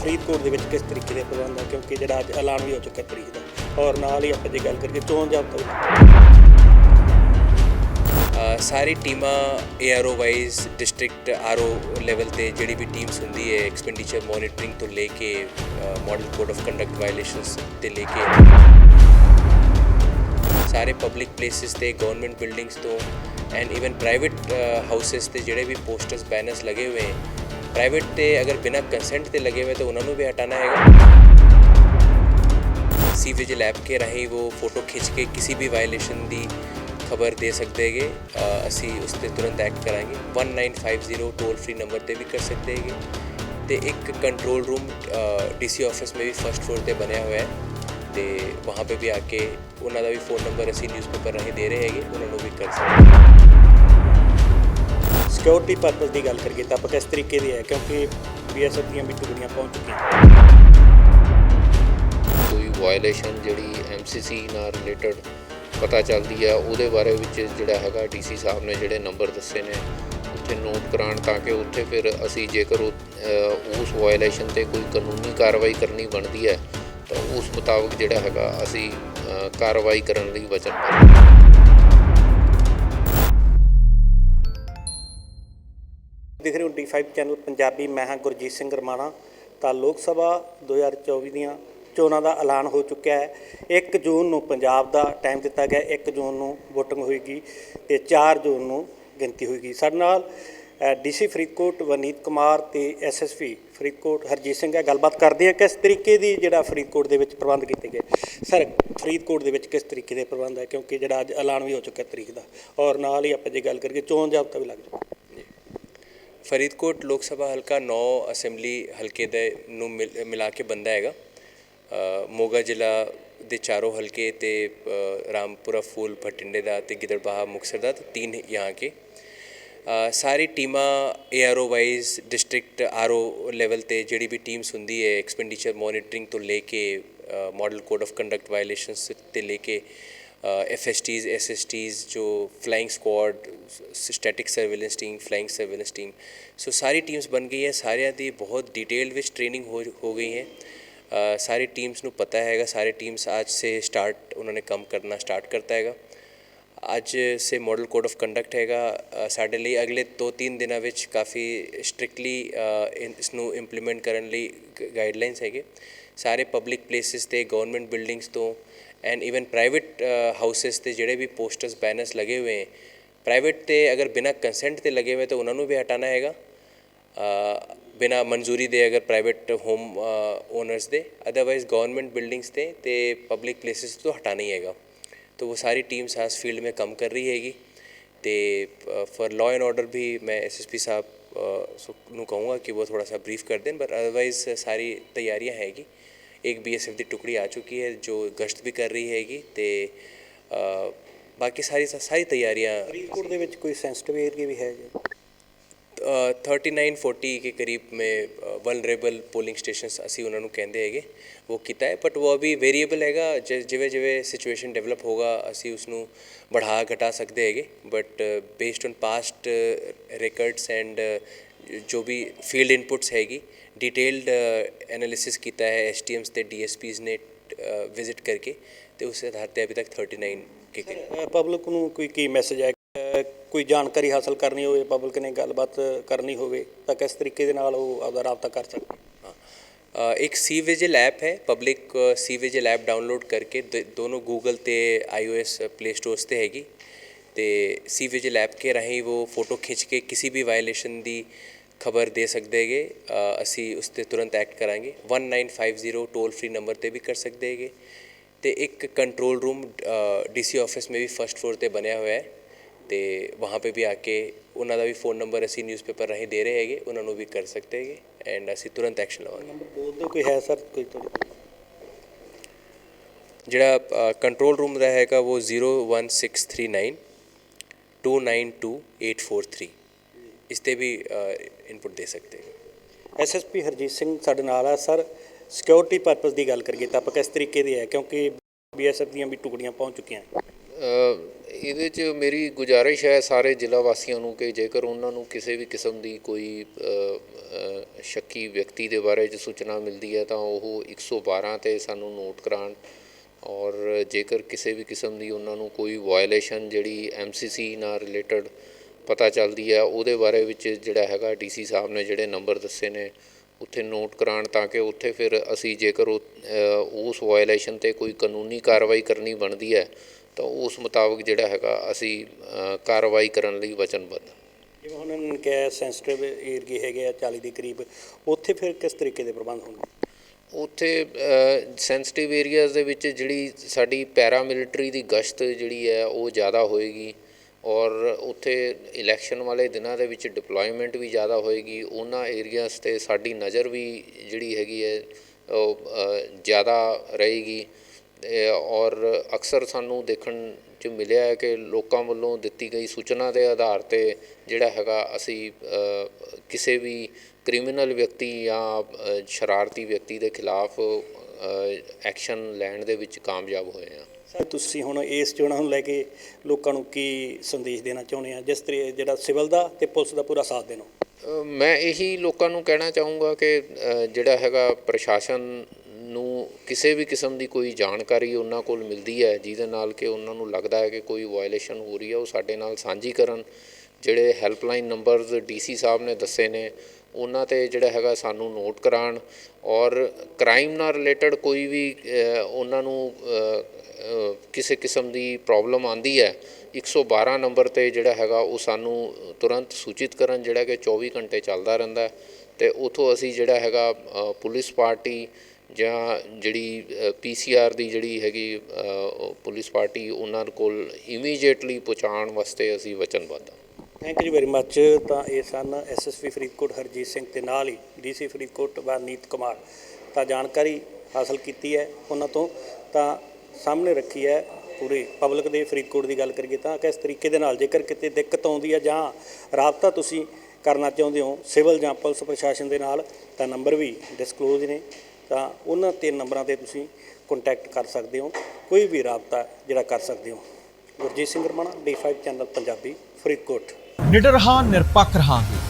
ਫਰੀਦਕੋਟ ਦੇ ਵਿੱਚ ਕਿਸ ਤਰੀਕੇ ਦੇ ਪ੍ਰਬੰਧ ਹੈ ਕਿਉਂਕਿ ਜਿਹੜਾ ਅੱਜ ਐਲਾਨ ਵੀ ਹੋ ਚੁੱਕਾ ਤਰੀਕ ਦਾ। ਔਰ ਨਾਲ ਹੀ ਆਪਾਂ ਜੇ ਗੱਲ ਕਰੀਏ ਚੋਣ ਜਾਬਤਾ ਵੀ ਅ, ਸਾਰੀ ਟੀਮਾਂ ARO wise district RO level ਤੇ ਜਿਹੜੀ ਵੀ ਟੀਮਸ ਹੁੰਦੀ ਹੈ ਐਕਸਪੈਂਡੀਚਰ ਮੋਨੀਟਰਿੰਗ ਤੋਂ ਲੈ ਕੇ model code of conduct violations ਤੇ ਲੈ ਕੇ ਸਾਰੇ ਪਬਲਿਕ ਪਲੇਸਿਸ ਤੇ ਗਵਰਨਮੈਂਟ ਬਿਲਡਿੰਗਸ ਤੋਂ ਐਂਡ ਇਵਨ ਪ੍ਰਾਈਵੇਟ ਹਾਊਸਸ ਤੇ ਜਿਹੜੇ ਵੀ ਪੋਸਟਰਸ ਬੈਨਰਸ ਲਗੇ ਹੋਏ ਪ੍ਰਾਈਵੇਟ ਤੇ ਅਗਰ ਬਿਨਾਂ ਕੰਸੈਂਟ ਤੇ ਲਗੇ ਹੋਏ ਤੇ ਉਹਨਾਂ ਨੂੰ ਵੀ ਹਟਾਣਾ ਹੈਗਾ। ਸੀਵੇਜ ਲੈਬ ਕੇ ਰਾਹੀਂ ਉਹ ਫੋਟੋ ਖਿੱਚ ਕੇ ਕਿਸੇ ਵੀ ਵਾਇਲੇਸ਼ਨ ਦੀ ਖਬਰ ਦੇ ਸਕਦੇ ਹੈਗੇ। ਅਸੀਂ ਉਸ ਤੇ ਤੁਰੰਤ ਐਕਟ ਕਰਾਂਗੇ। 1950 ਟੋਲ ਫ੍ਰੀ ਨੰਬਰ ਤੇ ਵੀ ਕਰ ਸਕਦੇ ਹੈਗੇ। ਤੇ ਇੱਕ ਕੰਟਰੋਲ ਰੂਮ ਡੀਸੀ ਆਫਿਸ ਮੇ ਵੀ ਫਸਟ ਫਲੋਰ ਤੇ ਬਣਿਆ ਹੋਇਆ ਹੈ। ਤੇ ਵਹਾਂ ਪੇ ਵੀ ਆ ਕੇ ਉਹਨਾਂ ਦਾ ਵੀ ਫੋਨ ਨੰਬਰ ਅਸੀਂ ਨਿਊਜ਼ਪੇਪਰ ਰਾਹੀਂ ਦੇ ਰਹੇ ਹੈਗੇ। ਉਹਨਾਂ ਨੂੰ ਵੀ ਕਰ ਸਕਦੇ ਸਿਕਿਉਰਿਟੀ ਪਰਪਸ ਦੀ ਗੱਲ ਕਰੀਏ ਤਾਂ ਆਪਾਂ ਕਿਸ ਤਰੀਕੇ ਦੀ ਹੈ? ਕਿਉਂਕਿ ਬੀਐਸਐਫ ਦੀਆਂ ਵੀ ਟੁਕੜੀਆਂ ਪਹੁੰਚ ਚੁੱਕੀਆਂ। ਕੋਈ ਵਾਇਲੇਸ਼ਨ ਜਿਹੜੀ ਐਮਸੀਸੀ ਨਾਲ ਰਿਲੇਟਡ ਪਤਾ ਚੱਲਦੀ ਆ ਉਹਦੇ ਬਾਰੇ ਵਿੱਚ ਜਿਹੜਾ ਹੈਗਾ ਡੀਸੀ ਸਾਹਿਬ ਨੇ ਜਿਹੜੇ ਨੰਬਰ ਦੱਸੇ ਨੇ, ਉੱਥੇ ਨੋਟ ਕਰਾਉਣ ਤਾਂ ਕਿ ਉੱਥੇ ਫਿਰ ਅਸੀਂ ਜੇਕਰ ਉਸ ਵਾਇਲੇਸ਼ਨ ਤੇ ਕੋਈ ਕਾਨੂੰਨੀ ਕਾਰਵਾਈ ਕਰਨੀ ਬਣਦੀ ਹੈ, ਤਾਂ ਉਸ ਮੁਤਾਬਕ ਜਿਹੜਾ ਹੈਗਾ ਅਸੀਂ ਕਾਰਵਾਈ ਕਰਨ ਲਈ ਵਚਨਬੱਧ ਹਾਂ ਦਿਖ ਰਹੇ ਹੋ D5 ਚੈਨਲ ਪੰਜਾਬੀ, ਮੈਂ ਹਾਂ ਗੁਰਜੀਤ ਸਿੰਘ ਰਮਾਣਾ ਤਾਂ ਲੋਕ ਸਭਾ 2024 ਦੀਆਂ ਚੋਣਾਂ ਦਾ ਐਲਾਨ ਹੋ ਚੁੱਕਿਆ ਹੈ। 1 ਜੂਨ ਨੂੰ ਪੰਜਾਬ ਦਾ ਟਾਈਮ ਦਿੱਤਾ ਗਿਆ 1 ਜੂਨ ਨੂੰ VOTING ਹੋਏਗੀ ਤੇ 4 ਜੂਨ ਨੂੰ ਗਿਣਤੀ ਹੋਏਗੀ। ਸਾਡੇ ਨਾਲ ਡੀਸੀ ਫਰੀਦਕੋਟ ਵਨੀਤ ਕੁਮਾਰ ਤੇ ਐਸਐਸਪੀ ਫਰੀਦਕੋਟ ਹਰਜੀਤ ਸਿੰਘ ਹੈ। ਗੱਲਬਾਤ ਕਰਦੇ ਆ ਕਿਸ ਤਰੀਕੇ ਦੀ ਜਿਹੜਾ ਫਰੀਦਕੋਟ ਦੇ ਵਿੱਚ ਪ੍ਰਬੰਧ ਕੀਤੇ ਗਏ। ਸਰ, ਫਰੀਦਕੋਟ ਦੇ ਵਿੱਚ ਕਿਸ ਤਰੀਕੇ ਦੇ ਪ੍ਰਬੰਧ ਹੈ? ਕਿਉਂਕਿ ਜਿਹੜਾ ਅੱਜ ਐਲਾਨ ਵੀ ਹੋ ਚੁੱਕਿਆ ਤਰੀਕ ਦਾ। ਔਰ ਨਾਲ ਹੀ ਆਪਾਂ ਜੇ ਗੱਲ ਕਰੀਏ, ਚੋਣ ਜਾਬਤਾ ਵੀ ਲੱਗ ਚੁੱਕਾ। ਫਰੀਦਕੋਟ ਲੋਕ ਸਭਾ ਹਲਕਾ 9 ਅਸੈਂਬਲੀ ਹਲਕੇ ਦੇ ਨੂੰ ਮਿਲ- ਮਿਲਾ ਕੇ ਬੰਦਾ ਹੈਗਾ। ਮੋਗਾ ਜ਼ਿਲ੍ਹਾ ਦੇ ਚਾਰੋਂ ਹਲਕੇ ਤੇ ਰਾਮਪੁਰਾ, ਫੂਲ ਭਟਿੰਡੇ ਦਾ ਤੇ ਗਿੱਦੜਬਾਹਾ, ਮੁਕਤਸਰ ਦਾ ਤੇ ਤਿੰਨ यहाँ ਕੇ। ਸਾਰੀ ਟੀਮਾਂ ARO wise district RO level ਤੇ ਜਿਹੜੀ ਵੀ ਟੀਮਸ ਹੁੰਦੀ ਹੈ ਐਕਸਪੈਂਡੀਚਰ ਮੋਨੀਟਰਿੰਗ ਤੋਂ ਲੈ ਕੇ model code of conduct violations ਤੇ ਲੈ ਕੇ ਐਫਐਸਟੀਜ਼ ਐਸਐਸਟੀਜ਼ ਜੋ flying squad static surveillance team flying surveillance team so ਸਾਰੀ ਟੀਮਸ ਬਣ ਗਈ ਹੈ ਸਾਰਿਆਂ ਦੀ ਬਹੁਤ डिटेल ਵਿੱਚ ट्रेनिंग हो हो गई है ਅ, ਸਾਰੀ ਟੀਮਸ ਨੂੰ ਪਤਾ ਹੈਗਾ ਸਾਰੇ ਟੀਮਸ ਅੱਜ ਸੇ ਸਟਾਰਟ ਉਹਨਾਂ ਨੇ ਕੰਮ ਕਰਨਾ ਸਟਾਰਟ ਕਰਤਾ ਹੈਗਾ ਅੱਜ ਸੇ ਮਾਡਲ ਕੋਡ ਆਫ ਕੰਡਕਟ ਹੈਗਾ ਅ, ਸਾਡੇ ਲਈ ਅਗਲੇ 2-3 ਦਿਨਾਂ ਵਿੱਚ ਕਾਫੀ ਸਟ੍ਰਿਕਟਲੀ ਇਸ ਨੂੰ ਇੰਪਲੀਮੈਂਟ ਕਰਨ ਲਈ ਗਾਈਡਲਾਈਨਸ ਹੈਗੇ ਸਾਰੇ ਪਬਲਿਕ ਪਲੇਸਿਸ ਤੇ ਗਵਰਨਮੈਂਟ ਬਿਲਡਿੰਗਸ ਤੋਂ एंड इवन प्राइवेट हाउसेस ਤੇ ਜਿਹੜੇ ਵੀ ਪੋਸਟਰਸ ਬੈਨਰਸ ਲਗੇ ਹੋਏ ਹੈ ਪ੍ਰਾਈਵੇਟ ਤੇ ਅਗਰ ਬਿਨਾ ਕੰਸੈਂਟ ਤੇ ਲਗੇ ਹੋਏ ਤਾਂ ਉਹਨਾਂ ਨੂੰ ਵੀ ਹਟਾਣਾ ਹੈਗਾ। uh, ਬਿਨਾ ਮਨਜ਼ੂਰੀ ਦੇ ਅਗਰ ਪ੍ਰਾਈਵੇਟ ਹੋਮ ਓਨਰਸ ਦੇ ਅਦਰਵਾਈਜ਼ ਗਵਰਨਮੈਂਟ ਬਿਲਡਿंग्स ਤੇ ਤੇ ਪਬਲਿਕ ਪਲੇसेस ਤੋਂ ਹਟਾਣਾ ਹੀ ਹੈਗਾ। तो वो सारी टीम्स आज फील्ड में काम कर रही हैगी ਤੇ ਫॉर ਲਾਅ ਐਂਡ ਆਰਡਰ ਵੀ ਮੈਂ ਐਸਐਸਪੀ ਸਾਹਿਬ uh, ਨੂੰ ਕਹੂੰਗਾ ਕਿ ਉਹ ਥੋੜਾ ਸਾ ਬਰੀਫ ਕਰ ਦੇਣ ਬਟ ਅਦਰਵਾਈਜ਼ ਸਾਰੀ ਤਿਆਰੀਆਂ ਹੈਗੀ। ਇੱਕ ਬੀਐਸਐਫ ਦੀ ਟੁਕੜੀ ਆ ਚੁੱਕੀ ਹੈ ਜੋ ਗਸ਼ਤ ਵੀ ਕਰ ਰਹੀ ਹੈਗੀ ਤੇ ਅ, ਬਾਕੀ ਸਾਰੀ ਸਾਰੀ ਤਿਆਰੀਆਂ ਫਰੀਦਕੋਟ ਦੇ ਵਿੱਚ ਕੋਈ ਸੈਂਸਿਟਿਵ ਏਰੀਆ ਵੀ ਹੈ ਜੀ थर्टी नाइन फोर्टी के करीब में ਵਲਨਰੇਬਲ ਪੋਲਿੰਗ ਸਟੇਸ਼ਨਸ ਅਸੀਂ ਉਹਨਾਂ ਨੂੰ ਕਹਿੰਦੇ ਹੈਗੇ ਉਹ ਕੀਤਾ ਹੈ ਬਟ ਉਹ ਅਭੀ ਵੇਰੀਏਬਲ ਹੈਗਾ ਜਿ- ਜਿਵੇਂ ਜਿਵੇਂ ਸਿਚੁਏਸ਼ਨ ਡਿਵੈਲਪ ਹੋਗਾ ਅਸੀਂ ਉਸ ਨੂੰ बढ़ा ਘਟਾ ਸਕਦੇ ਹੈਗੇ but based on past records and ਜੋ ਵੀ ਫੀਲਡ ਇਨਪੁਟਸ ਹੈਗੀ ਡਿਟੇਲਡ ਐਨਾਲਿਸਿਸ ਕੀਤਾ ਹੈ ਐਸਟੀਐਮਸ ਤੇ ਡੀਐਸਪੀਸ ਨੇ ਵਿਜ਼ਿਟ ਕਰਕੇ ਤੇ ਉਸ ਆਧਾਰ ਤੇ ਅਭੀ ਤੱਕ 39 ਕੇ ਕਰੀਬ ਪਬਲਿਕ ਨੂੰ ਕੋਈ ਕੀ ਮੈਸੇਜ ਹੈ ਅਹ ਕੋਈ ਜਾਣਕਾਰੀ ਹਾਸਲ ਕਰਨੀ ਹੋਵੇ ਪਬਲਿਕ ਨੇ ਗੱਲਬਾਤ ਕਰਨੀ ਹੋਵੇ ਤਾਂ ਕਿਸ ਤਰੀਕੇ ਦੇ ਨਾਲ ਉਹ ਆਪਦਾ ਰਾਬਤਾ ਕਰ ਸਕਦੇ हाँ। अ, एक सी विजिल ऐप है public C vigil app download ਕਰਕੇ ਦ- ਦੋਨੋਂ ਗੂਗਲ ਤੇ ਆਈਓਐਸ ਪਲੇ ਸਟੋਰਸ ਤੇ ਹੈਗੀ ਤੇ ਸੀ ਵਿਜਿਲ ਐਪ ਕੇ ਰਾਹੀਂ ਉਹ ਫੋਟੋ ਖਿੱਚ ਕੇ ਕਿਸੇ ਵੀ ਵਾਇਲੇਸ਼ਨ ਦੀ ਖਬਰ ਦੇ ਸਕਦੇਗੇ ਅਸੀਂ ਉਸ ਤੇ ਤੁਰੰਤ ਐਕਟ ਕਰਾਂਗੇ। 1950 ਟੋਲ ਫ੍ਰੀ ਨੰਬਰ ਤੇ ਵੀ ਕਰ ਸਕਦੇਗੇ ਤੇ ਇੱਕ ਕੰਟਰੋਲ ਰੂਮ ਡੀਸੀ ਆਫਿਸ ਮੇ ਵੀ ਫਰਸਟ ਫਲੋਰ ਤੇ ਬਣਿਆ ਹੋਇਆ ਹੈ। ਤੇ ਵਹਾਂ ਪੇ ਵੀ ਆ ਕੇ ਉਹਨਾਂ ਦਾ ਵੀ ਫੋਨ ਨੰਬਰ ਅਸੀਂ ਨਿਊਜ਼ਪੇਪਰ ਰਾਹੀਂ ਦੇ ਰਹੇ ਹੈਗੇ। ਉਹਨਾਂ ਨੂੰ ਵੀ ਕਰ ਸਕਦੇ ਹੈਗੇ। ਐਂਡ ਅਸੀਂ ਤੁਰੰਤ ਐਕਸ਼ਨ ਲਵਾਂਗੇ। ਨੰਬਰ ਬੋਲ ਦਿਓ ਕੋਈ ਹੈ ਸਰ? ਕੋਈ ਤੁਹਾਡੇ ਜਿਹੜਾ ਕੰਟਰੋਲ ਰੂਮ ਦਾ ਹੈਗਾ ਉਹ 01639 292843 ਇਸ ਤੇ ਵੀ ਇਨਪੁਟ ਦੇ ਸਕਦੇ ਹੋ। ਐਸਐਸਪੀ ਹਰਜੀਤ ਸਿੰਘ ਸਾਡੇ ਨਾਲ ਆ। ਸਰ ਸਿਕਿਉਰਿਟੀ ਪਰਪਸ ਦੀ ਗੱਲ ਕਰੀਏ ਤਾਂ ਆਪਾਂ ਕਿਸ ਤਰੀਕੇ ਦੀ ਹੈ? ਕਿਉਂਕਿ ਬੀਐਸਐਫ ਦੀਆਂ ਵੀ ਟੁਕੜੀਆਂ ਪਹੁੰਚ ਚੁੱਕੀਆਂ ਇਹਦੇ 'ਚ ਮੇਰੀ ਗੁਜ਼ਾਰਿਸ਼ ਹੈ ਸਾਰੇ ਜ਼ਿਲ੍ਹਾ ਵਾਸੀਆਂ ਨੂੰ ਕਿ ਜੇਕਰ ਉਹਨਾਂ ਨੂੰ ਕਿਸੇ ਵੀ ਕਿਸਮ ਦੀ ਕੋਈ ਸ਼ੱਕੀ ਵਿਅਕਤੀ ਦੇ ਬਾਰੇ 'ਚ ਸੂਚਨਾ ਮਿਲਦੀ ਹੈ ਤਾਂ ਉਹ 112 ਤੇ ਸਾਨੂੰ ਨੋਟ ਕਰਾਉਣ। ਔਰ ਜੇਕਰ ਕਿਸੇ ਵੀ ਕਿਸਮ ਦੀ ਉਹਨਾਂ ਨੂੰ ਕੋਈ ਵਾਇਲੇਸ਼ਨ ਜਿਹੜੀ ਐਮਸੀਸੀ ਨਾਲ ਰਿਲੇਟਡ ਪਤਾ ਚੱਲਦੀ ਹੈ ਉਹਦੇ ਬਾਰੇ ਵਿੱਚ ਜਿਹੜਾ ਹੈਗਾ ਡੀਸੀ ਸਾਹਿਬ ਨੇ ਜਿਹੜੇ ਨੰਬਰ ਦੱਸੇ ਨੇ ਉੱਥੇ ਨੋਟ ਕਰਾਉਣ ਤਾਂ ਕਿ ਉੱਥੇ ਫਿਰ ਅਸੀਂ ਜੇਕਰ ਉਹ, ਉਸ ਵਾਇਲੇਸ਼ਨ ਤੇ ਕੋਈ ਕਾਨੂੰਨੀ ਕਾਰਵਾਈ ਕਰਨੀ ਬਣਦੀ ਹੈ ਤਾਂ ਉਸ ਮੁਤਾਬਕ ਜਿਹੜਾ ਹੈਗਾ ਅਸੀਂ ਕਾਰਵਾਈ ਕਰਨ ਲਈ ਵਚਨਬੱਧ। ਜਿਵੇਂ ਹੁਣ ਉਹਨਾਂ ਨੇ ਕਿਹਾ ਸੈਂਸਿਟਿਵ ਏਰੀਏ ਹੈਗੇ ਆ 40 ਦੇ ਕਰੀਬ ਉੱਥੇ ਫਿਰ ਕਿਸ ਤਰੀਕੇ ਦੇ ਪ੍ਰਬੰਧ ਹੋਣਗੇ? ਉੱਥੇ ਸੈਂਸਿਟਿਵ ਏਰੀਆਜ਼ ਦੇ ਵਿੱਚ ਜਿਹੜੀ ਸਾਡੀ ਪੈਰਾ ਮਿਲਟਰੀ ਦੀ ਗਸ਼ਤ ਜਿਹੜੀ ਹੈ, ਉਹ ਜ਼ਿਆਦਾ ਹੋਏਗੀ ਔਰ ਉੱਥੇ ਇਲੈਕਸ਼ਨ ਵਾਲੇ ਦਿਨਾਂ ਦੇ ਵਿੱਚ ਡਿਪਲੋਇਮੈਂਟ ਵੀ ਜ਼ਿਆਦਾ ਹੋਏਗੀ। ਉਹਨਾਂ ਏਰੀਆਜ਼ ਤੇ ਸਾਡੀ ਨਜ਼ਰ ਵੀ ਜਿਹੜੀ ਹੈਗੀ ਹੈ, ਉਹ ਜ਼ਿਆਦਾ ਰਹੇਗੀ। ਔਰ ਅਕਸਰ ਸਾਨੂੰ ਦੇਖਣ ਚ ਮਿਲਿਆ ਹੈ ਕਿ ਲੋਕਾਂ ਵੱਲੋਂ ਦਿੱਤੀ ਗਈ ਸੂਚਨਾ ਦੇ ਆਧਾਰ ਤੇ ਜਿਹੜਾ ਹੈਗਾ ਅਸੀਂ ਕਿਸੇ ਵੀ ਕ੍ਰਿਮੀਨਲ ਵਿਅਕਤੀ ਜਾਂ ਸ਼ਰਾਰਤੀ ਵਿਅਕਤੀ ਦੇ ਖਿਲਾਫ ਐਕਸ਼ਨ ਲੈਣ ਦੇ ਵਿੱਚ ਕਾਮਯਾਬ ਹੋਏ ਹਾਂ। ਸਰ ਤੁਸੀਂ ਹੁਣ ਇਸ ਚੋਣਾਂ ਨੂੰ ਲੈ ਕੇ ਲੋਕਾਂ ਨੂੰ ਕੀ ਸੰਦੇਸ਼ ਦੇਣਾ ਚਾਹੁੰਦੇ ਆ? ਜਿਸ ਤਰੀਕੇ ਜਿਹੜਾ ਸਿਵਲ ਦਾ ਤੇ ਪੁਲਿਸ ਦਾ ਪੂਰਾ ਸਾਥ ਦੇਣਾ। ਮੈਂ ਇਹੀ ਲੋਕਾਂ ਨੂੰ ਕਹਿਣਾ ਚਾਹੂੰਗਾ ਕਿ ਜਿਹੜਾ ਹੈਗਾ ਪ੍ਰਸ਼ਾਸਨ ਕਿਸੇ ਵੀ ਕਿਸਮ ਦੀ ਕੋਈ ਜਾਣਕਾਰੀ ਉਹਨਾਂ ਕੋਲ ਮਿਲਦੀ ਹੈ, ਜਿਹਦੇ ਨਾਲ ਕਿ ਉਹਨਾਂ ਨੂੰ ਲੱਗਦਾ ਹੈ ਕਿ ਕੋਈ ਵਾਇਲੇਸ਼ਨ ਹੋ ਰਹੀ ਹੈ, ਉਹ ਸਾਡੇ ਨਾਲ ਸਾਂਝੀ ਕਰਨ। ਜਿਹੜੇ ਹੈਲਪਲਾਈਨ ਨੰਬਰਸ ਡੀਸੀ ਸਾਹਿਬ ਨੇ ਦੱਸੇ ਨੇ, ਉਹਨਾਂ ਤੇ ਜਿਹੜਾ ਹੈਗਾ ਸਾਨੂੰ ਨੋਟ ਕਰਾਉਣ। ਔਰ ਕ੍ਰਾਈਮ ਨਾਲ ਰਿਲੇਟਡ ਕੋਈ ਵੀ ਉਹਨਾਂ ਨੂੰ ਕਿਸੇ ਕਿਸਮ ਦੀ ਪ੍ਰੋਬਲਮ ਆਂਦੀ ਹੈ 112 ਨੰਬਰ ਤੇ ਜਿਹੜਾ ਹੈਗਾ ਉਹ ਸਾਨੂੰ ਤੁਰੰਤ ਸੂਚਿਤ ਕਰਨ, ਜਿਹੜਾ ਕਿ 24 ਘੰਟੇ ਚੱਲਦਾ ਰਹਿੰਦਾ ਹੈ। ਤੇ ਉਥੋਂ ਅਸੀਂ ਜਿਹੜਾ ਹੈਗਾ ਪੁਲਿਸ ਪਾਰਟੀ ਜਾਂ ਜਿਹੜੀ ਪੀਸੀਆਰ ਦੀ ਜਿਹੜੀ ਹੈਗੀ ਪੁਲਿਸ ਪਾਰਟੀ, ਉਹਨਾਂ ਕੋਲ ਇਮੀਡੀਏਟਲੀ ਪਹੁੰਚਾਉਣ ਵਾਸਤੇ ਅਸੀਂ ਵਚਨਬੱਧ ਹਾਂ। ਥੈਂਕ ਯੂ ਵੈਰੀ ਮੱਚ ਤਾਂ ਇਹ ਸਨ ਐਸਐਸਪੀ ਫਰੀਦਕੋਟ, ਹਰਜੀਤ ਸਿੰਘ ਤੇ ਨਾਲ ਹੀ ਡੀਸੀ ਫਰੀਦਕੋਟ, ਵਰਨੀਤ ਕੁਮਾਰ। ਤਾਂ ਜਾਣਕਾਰੀ ਹਾਸਲ ਕੀਤੀ ਹੈ ਉਹਨਾਂ ਤੋਂ। ਤਾਂ ਸਾਹਮਣੇ ਰੱਖੀ ਹੈ ਪੂਰੇ ਪਬਲਿਕ ਦੇ ਫਰੀਦਕੋਟ ਦੀ ਗੱਲ ਕਰੀਏ ਤਾਂ ਕਿਸ ਤਰੀਕੇ ਦੇ ਨਾਲ ਜੇਕਰ ਕਿਤੇ ਦਿੱਕਤ ਆਉਂਦੀ ਹੈ ਜਾਂ ਰਾਬਤਾ ਤੁਸੀਂ ਕਰਨਾ ਚਾਹੁੰਦੇ ਹੋ ਸਿਵਲ ਜਾਂ ਪੁਲਿਸ ਪ੍ਰਸ਼ਾਸਨ ਦੇ ਨਾਲ, ਤਾਂ ਨੰਬਰ ਵੀ ਡਿਸਕਲੋਜ਼ ਨੇ। ਤਾਂ ਉਹਨਾਂ ਤਿੰਨ ਨੰਬਰਾਂ ਤੇ ਤੁਸੀਂ ਕੰਟੈਕਟ ਕਰ ਸਕਦੇ ਹੋ। ਕੋਈ ਵੀ ਰਾਬਤਾ ਜਿਹੜਾ ਕਰ ਸਕਦੇ ਹੋ। Gurjeet Singh Ramana D five channel Punjabi, Faridkot. ਨਿਡਰ ਹਾਂ, ਨਿਰਪੱਖ ਰਹਾਂਗੇ।